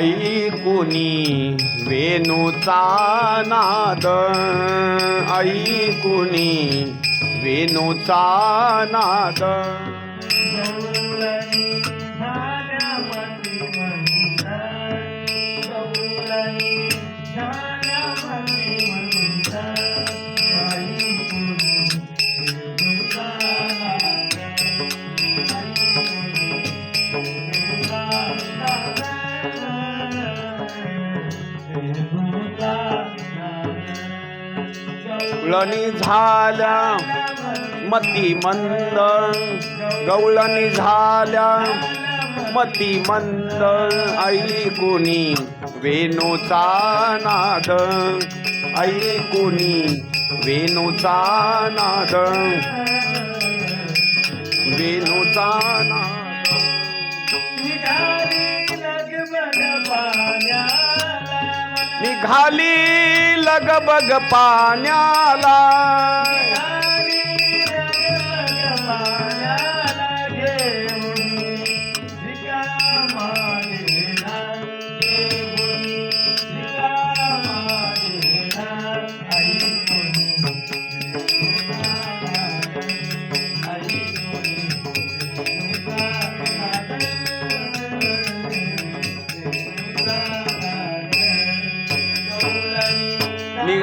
ऐकुनी वेणूचा नाद. ऐकुनी वेणूचा नाद. गवळणी झाल्या मती मंद गवळणी झाल्या मती मंद ऐकुनी वेणूचा नाद? ऐकुनी वेणूचा नाद? वेणूचा नाद. निघाली लगबग पाण्याला.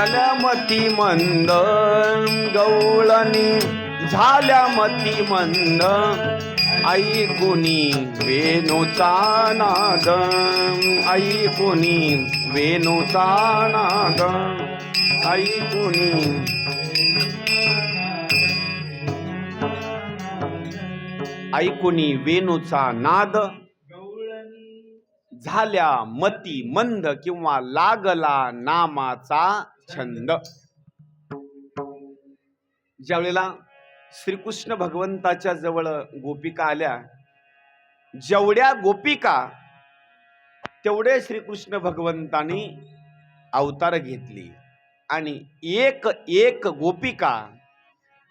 झाल्या मती मंद गवळणी झाल्या मती मंद ऐकुनी वेणूचा नाद ऐकुनी वेणूचा नाद ऐकुनी ऐकुनी वेणूचा नाद. झाल्या मती मंद किंवा लागला नामाचा छंद. ज्यावेळेला श्रीकृष्ण भगवंताच्या जवळ गोपिका आल्या जेवढ्या गोपिका तेवढे श्रीकृष्ण भगवंतानी अवतार घेतली. आणि एक एक गोपिका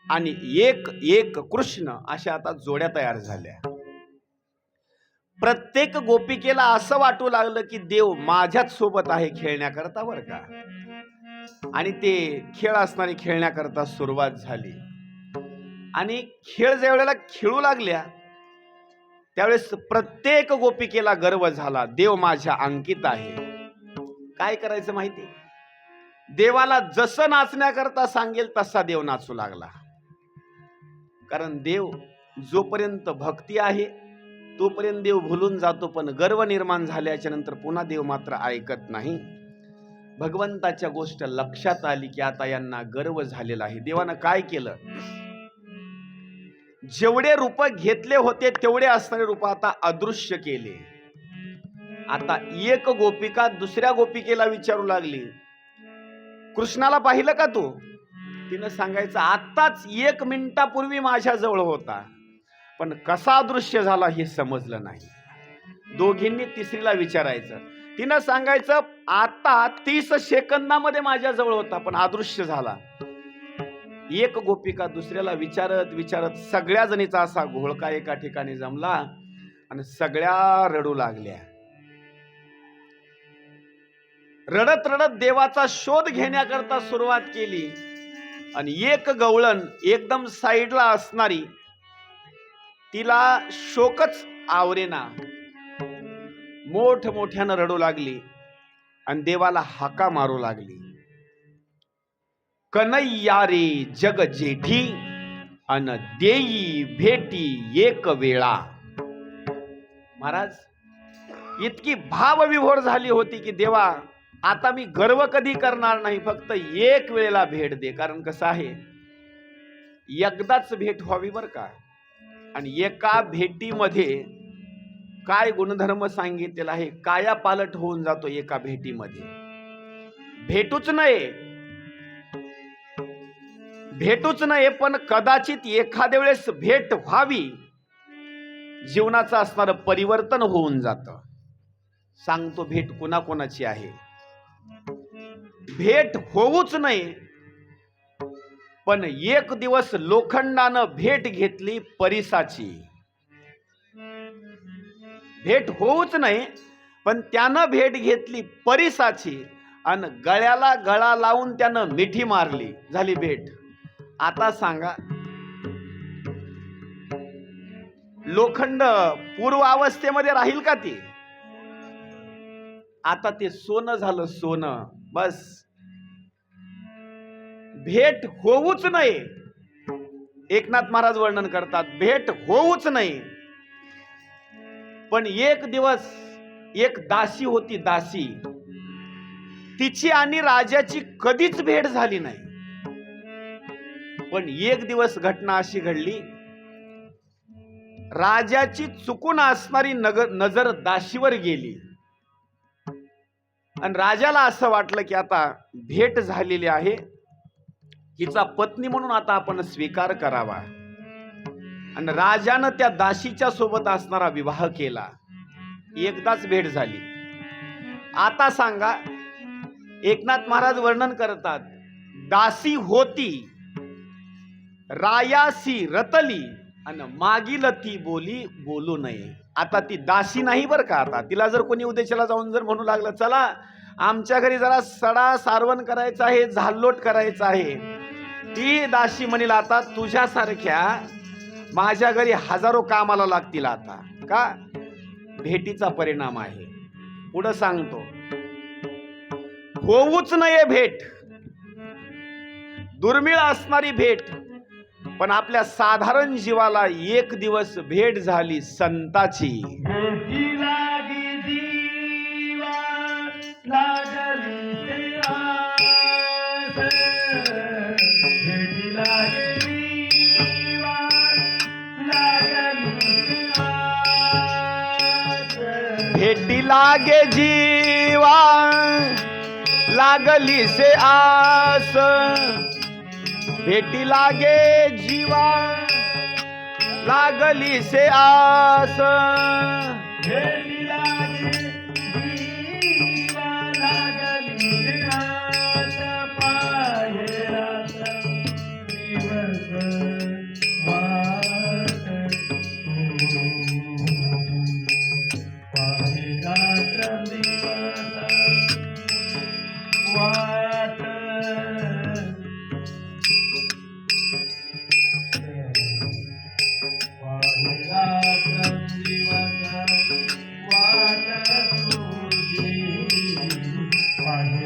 आणि एक एक कृष्ण अशा आता जोड्या तयार झाल्या. प्रत्येक गोपिकेला असं वाटू लागलं की देव माझ्याच सोबत आहे खेळण्याकरता बरं का? आणि ते खेळ असणारे खेळण्याकरता सुरुवात झाली. आणि खेळ ज्या वेळेला खेळू लागल्या त्यावेळेस प्रत्येक गोपिकेला गर्व झाला देव माझ्या अंकित आहे. काय करायचं माहिती? देवाला जसं नाचण्याकरता सांगेल तसा देव नाचू लागला. कारण देव जोपर्यंत भक्ती आहे तोपर्यंत देव भुलून जातो पण गर्व निर्माण झाल्याच्यानंतर पुन्हा देव मात्र ऐकत नाही. भगवंताच्या गोष्ट लक्षात आली की आता यांना गर्व झालेला आहे. देवानं काय केलं? जेवढे रूप घेतले होते तेवढे असणारे रूप आता अदृश्य केले. आता एक गोपिका दुसऱ्या गोपिकेला विचारू लागली. कृष्णाला पाहिलं का तू? तिनं सांगायचं आत्ताच एक मिनिटापूर्वी माझ्याजवळ होता. पण कसा अदृश्य झाला हे समजलं नाही. दोघींनी तिसरीला विचारायचं तिनं सांगायचं आता तीस सेकंदामध्ये माझ्या जवळ होता पण अदृश्य झाला. एक गोपिका दुसऱ्याला विचारत विचारत सगळ्या जणीचा असा घोळका एका ठिकाणी जमला आणि सगळ्या रडू लागल्या. रडत रडत देवाचा शोध घेण्याकरता सुरुवात केली आणि एक गवळण एकदम साईडला असणारी तिला शोकच आवरेना. मोठ मोठ्यानं रडू लागली आणि देवाला हाका मारू लागली. कनैया रे जग जेठी अन देई भेटी एक वेळा. महाराज इतकी भावविभोर झाली होती की देवा आता मी गर्व कधी करणार नाही फक्त एक वेळेला भेट दे. कारण कसं आहे एकदाच भेट व्हावी बर का? आणि एका भेटीमध्ये काय गुणधर्म सांगितलेला आहे? काया पालट होऊन जातो एका भेटीमध्ये. भेटूच नाही भेटूच नाही पण कदाचित एखाद्या वेळेस भेट व्हावी. जीवनाचं असणारं परिवर्तन होऊन जात. सांगतो भेट कुणाकोणाची आहे? भेट होऊच नाही पण एक दिवस लोखंडानं भेट घेतली परिसाची. भेट होऊच नाही पण त्यानं भेट घेतली परिसाची आणि गळ्याला गळा लावून त्यानं मिठी मारली. झाली भेट. आता सांगा लोखंड पूर्व अवस्थेमध्ये राहील का ती? आता ते सोनं झालं सोनं बस. भेट होऊच नाही. एकनाथ महाराज वर्णन करतात भेट होऊच नाही. पण एक दिवस एक दासी होती दासी. तिची आणि राजाची कधीच भेट झाली नाही. पण एक दिवस घटना अशी घडली. राजाची चुकून असणारी नगर नजर दाशीवर गेली. आणि राजाला असं वाटलं की आता भेट झालेली आहे. हिचा पत्नी म्हणून आता आपण स्वीकार करावा. आणि राजानं त्या दासीच्या सोबत असणारा विवाह केला. एकदाच भेट झाली. आता सांगा एकनाथ महाराज वर्णन करतात दासी होती रायासी रतली आणि मागील ती बोली बोलू नये. आता ती दासी नाही बरं का आता? तिला जर कोणी उद्देशाला जाऊन जर म्हणू लागलं चला आमच्या घरी जरा सडा सारवण करायचा आहे झाल्लोट करायचं आहे. ती दासी म्हणेल आता तुझ्यासारख्या माझ्या घरी हजारो कामाला लागतील आता. का? भेटीचा परिणाम आहे. पुढं सांगतो. होऊच नये भेट. दुर्मिळ असणारी भेट. पण आपल्या साधारण जीवाला एक दिवस भेट झाली संताची. लागी भेटी लागे जीवा लागली से आस. भेटी लागे जीवा लागली से आस.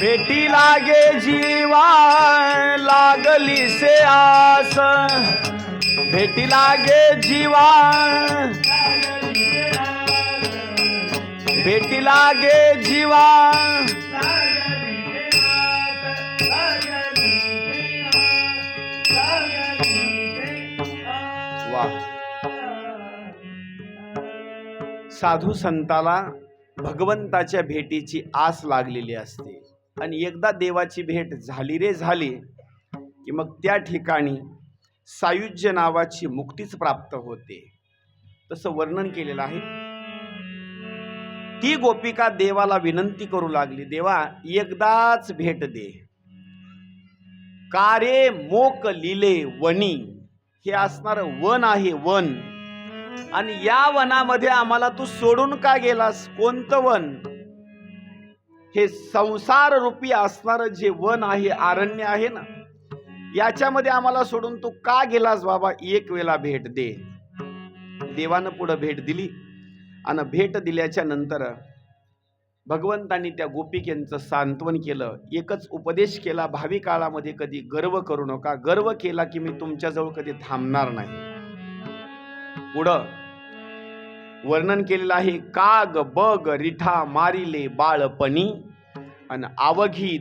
भेटी लागे जीवा लागली से आस भेटी लागे जीवा भेटी लागे जीवा साधू संताला भगवंताच्या भेटीची आस लागलेली असते. आणि एकदा देवाची भेट झाली रे झाली की मग त्या ठिकाणी सायुज्य नावाची मुक्तीच प्राप्त होते. तसं वर्णन केलेलं आहे. ती गोपिका देवाला विनंती करू लागली देवा एकदाच भेट दे. कारे मोक लिले वनी हे असणार वन आहे वन. आणि या वनामध्ये आम्हाला तू सोडून का गेलास? कोणतं वन? हे संसार रूपी असणारं जे वन आहे आरण्य आहे ना याच्यामध्ये आम्हाला सोडून तू का गेलास बाबा? एक वेळा भेट दे. देवानं पुढं भेट दिली आणि भेट दिल्याच्या नंतर भगवंतांनी त्या गोपिकेंचं सांत्वन केलं. एकच उपदेश केला भावी काळामध्ये कधी गर्व करू नका. गर्व केला की मी तुमच्याजवळ कधी थांबणार नाही. पुढं वर्णन केलेलं आहे काग बग रिठा मारिले बाळपणी आणि आवघी